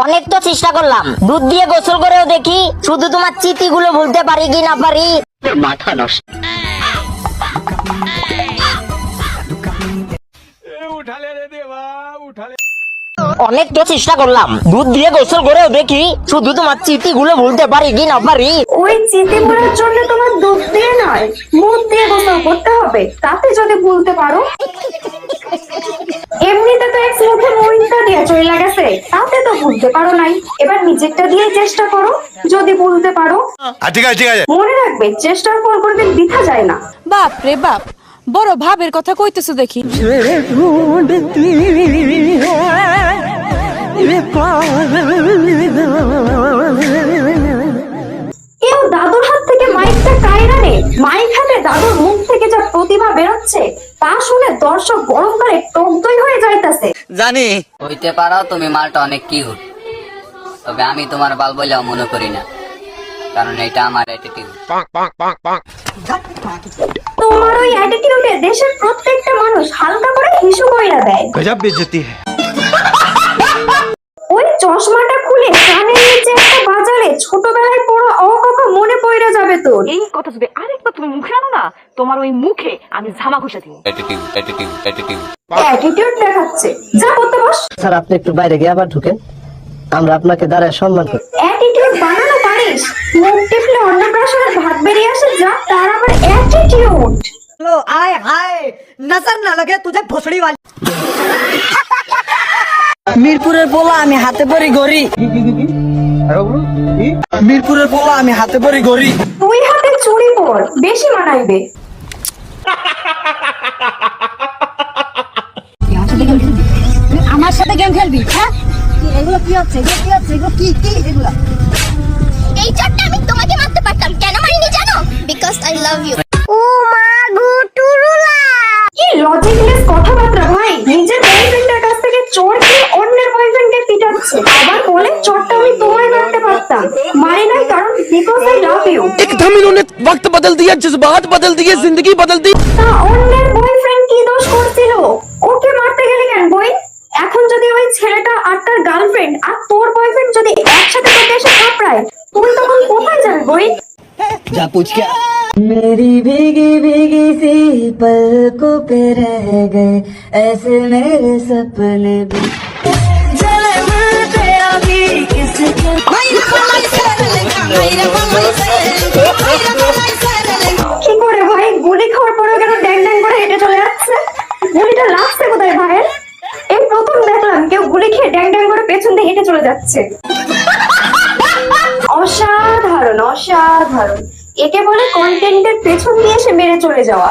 অনেক তো চেষ্টা করলাম। দুধ দিয়ে গোসল করেও দেখি শুধু তোমার চিতিগুলো ভুলতে পারি কি না পারি। অনেক তো চেষ্টা করলাম। দুধ দিয়ে গোসল করেও দেখি শুধু তোমার চিতিগুলো ভুলতে পারি কি না পারি। ওই চিঠি পড়ার জন্য তোমার দুধ দিয়ে নয় মুখ দিয়ে গোসল করতে হবে। তাতে যদি ভুলতে পারো। এমনিতে তো এক মুখে মইনটা দিয়ে চলে গেছে। তাতে তো ভুলতে পারো নাই এবার নিজেরটা দিয়ে চেষ্টা করো যদি ভুলতে পারো। আচ্ছা ঠিক আছে ঠিক আছে। মনে রাখবে চেষ্টার ফল কোনদিন বৃথা যায় না। বাপ রে বাপ বড় ভাবের কথা কইতেছো দেখি। কেউ দাদুর হাত থেকে মাইকটা কায়রা নে মাইক হাতে দাদুর মুখ থেকে যা প্রতিভা বেরোচ্ছে তা শুনে দর্শক গরমকালে টক দই হয়ে যাইতাছে। জানি। হইতে পারো তুমি মালটা অনেক কিউট তবে আমি তোমার বাল বলেও মনে করি না। কারণ এটা আমার তোমার ওই অ্যাটিটিউডে দেশের প্রত্যেকটা মানুষ হালকা করে হিসু কইরা দেয়। গজব বেজতি ওই চশমাটা খুলে নিচে একটা বাজারে ছোটবেলায় পড়া অকক্ষ মনে পড়ে যাবে তো এই কথা শুনে আরেকবার তুমি মুখে আনো না তোমার ওই মুখে আমি ঝামা ঘষে দিব। অ্যাটিটিউড অ্যাটিটিউড অ্যাটিটিউড অ্যাটিটিউড দেখাচ্ছে। যা করতে বস। স্যার আপনি একটু বাইরে গিয়ে আবার ঢুকেন। আমরা আপনাকে দাঁড়ায় সম্মান করি। অ্যাটিটিউড বানানো পারিস মুখ টিপলে ভাত বেরিয়ে আসে যা তার অ্যাটিটিউড আয় হায় নজর না লাগে ভোসড়ি মিরপুরের বলা আমি হাতে পরি গড়ি মিরপুরের বলা আমি হাতে পরি গড়ি তুই হাতে চুড়ি পর বেশি মানাইবে। আমার সাথে গেম খেলবি হ্যাঁ? এগুলো কি হচ্ছে এগুলো কি হচ্ছে এগুলো কি কি এগুলো এই চটটা আমি তোমাকে মারতে পারতাম কেন মারিনি জানো বিকজ আই লাভ ইউ ও মা গো টুরুলা কি লজিকলেস কথাবার্তা ভাই নিজের বয়ফ্রেন্ডের কাছ থেকে চোর খেয়ে অন্যের বয়ফ্রেন্ডকে পিটাচ্ছে আবার বলে চোরটা আমি তোমায় মারতে পারতাম মারি নাই কারণ বিকজ আই লাভ ইউ एकदम इन्होंने वक्त बदल दिया जज्बात बदल दिए जिंदगी बदल दी আর তার গার্লফ্রেন্ড আর তোর বয়ফ্রেন্ড যদি একসাথে তোকে এসে থাপড়ায় তুই তখন কোথায় যাবি বই जा पूछ क्या मेरी भीगी भीगी सी पलकों पे रह गए ऐसे मेरे सपने भी जले मिलते अभी किसके কি করে ভাই গুলি খাওয়ার পরেও কেন ড্যাং ড্যাং করে হেঁটে চলে যাচ্ছে গুলিটা খেয়ে ড্যাং ড্যাং করে পেছন দিয়ে হেঁটে চলে যাচ্ছে। অসাধারণ অসাধারণ। একে বলে কন্টেন্টের পেছন দিয়ে এসে মেরে চলে যাওয়া।